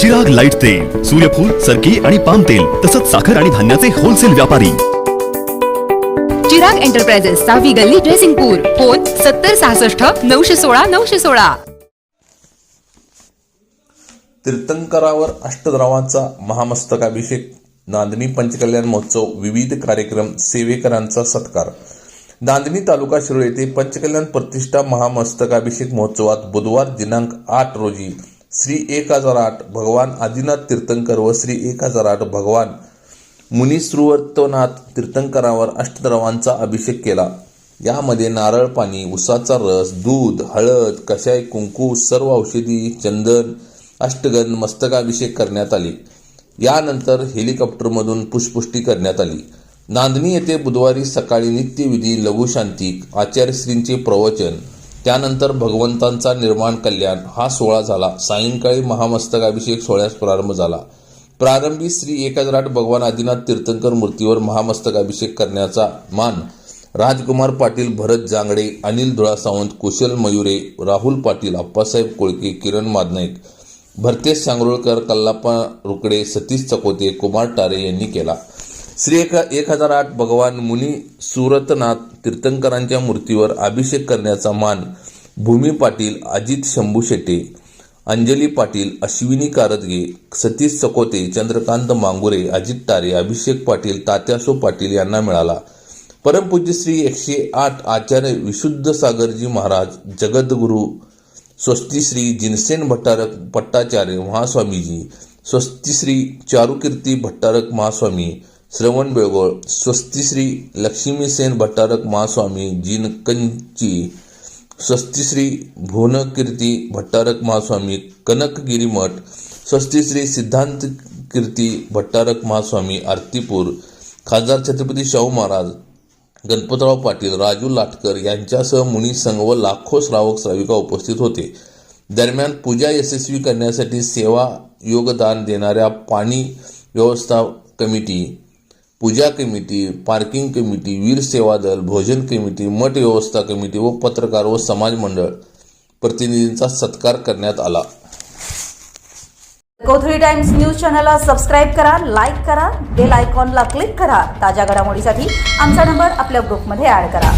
Chirag light तेल सूर्यफूल सरकी आणि पाम तेल तसंच साखर आणि धान्याचे होलसेल व्यापारी. चिराग एंटरप्राइजेस सहावी गल्ली ड्रेसिंगपूर फोन सत्तर सहासष्ट नऊशे सोळा नऊशे सोळा. तीर्थंकरावर अष्टद्रवाचा महामस्तकाभिषेक नांदणी पंचकल्याण महोत्सव विविध कार्यक्रम सेवेकरांचा सत्कार. नांदणी तालुका शिरोळ येथे पंचकल्याण प्रतिष्ठा महामस्तकाभिषेक महोत्सवात बुधवार दिनांक आठ रोजी श्री एक हजार आठ भगवान आदिनाथ तीर्थंकर व श्री एक हजार आठ भगवान मुनिसृवर्तनाथ तीर्थंकरावर अष्टद्रवांचा अभिषेक केला. यामध्ये नारळ पाणी उसाचा रस दूध हळद कषाय कुंकू सर्व औषधी चंदन अष्टगंध मस्तकाभिषेक करण्यात आले. यानंतर हेलिकॉप्टरमधून पुष्पुष्टी करण्यात आली. नांदणी येथे बुधवारी सकाळी नित्यविधी लघुशांतिक आचार्यश्रींचे प्रवचन त्यानंतर भगवंतांचा निर्माण कल्याण हा सोहळा झाला. सायंकाळी महामस्तकाभिषेक सोहळ्यास प्रारंभ झाला. प्रारंभी श्री एक भगवान आदिनाथ तीर्थंकर मूर्तीवर महामस्तकाभिषेक करण्याचा मान राजकुमार पाटील भरत जांगडे अनिल धुळा सावंत कुशल मयुरे राहुल पाटील अप्पासाहेब कोळके किरण मादनाईक भरतेश सांगरोळकर कल्लाप्पा रुकडे सतीश चकोते कुमार टारे यांनी केला. श्री एक एक हजार आठ भगवान मुनी सुरतनाथ तीर्थंकरांच्या मूर्तीवर अभिषेक करण्याचा मान भूमी पाटील अजित शंभू शेटे अंजली पाटील अश्विनी कारदगे सतीश चकोते चंद्रकांत मांगुरे अजित तारे अभिषेक पाटील तात्यासो पाटील यांना मिळाला. परमपूज्य श्री एकशे आठ आचार्य विशुद्ध सागरजी महाराज जगद्गुरु स्वस्तिश्री जिनसेन भट्टारक भट्टाचार्य महास्वामीजी स्वस्तिश्री चारुकीर्ती भट्टारक महास्वामी श्रवण बेळगोळ स्वस्तिश्री लक्ष्मीसेन भट्टारक महास्वामी जिनकंची स्वस्तिश्री भुवनकीर्ती भट्टारक महास्वामी कनकगिरी मठ स्वस्तिश्री सिद्धांत कीर्ती भट्टारक महास्वामी आरतीपूर खासदार छत्रपती शाहू महाराज गणपतराव पाटील राजू लाटकर यांच्यासह मुनी संघ व लाखो श्रावक श्राविका उपस्थित होते. दरम्यान पूजा यशस्वी करण्यासाठी सेवा योगदान देणाऱ्या पाणी व्यवस्था कमिटी पूजा कमिटी पार्किंग कमिटी वीर सेवा दल भोजन कमिटी मठ व्यवस्था कमिटी व पत्रकार व समाज मंडळ प्रतिनिधींचा सत्कार करण्यात आला. कोथळी टाइम्स न्यूज चॅनलला सबस्क्राईब करा लाईक करा बेल आयकॉनला क्लिक करा. ताज्या घडामोडीसाठी आमचा नंबर आपल्या ग्रुपमध्ये ॲड करा.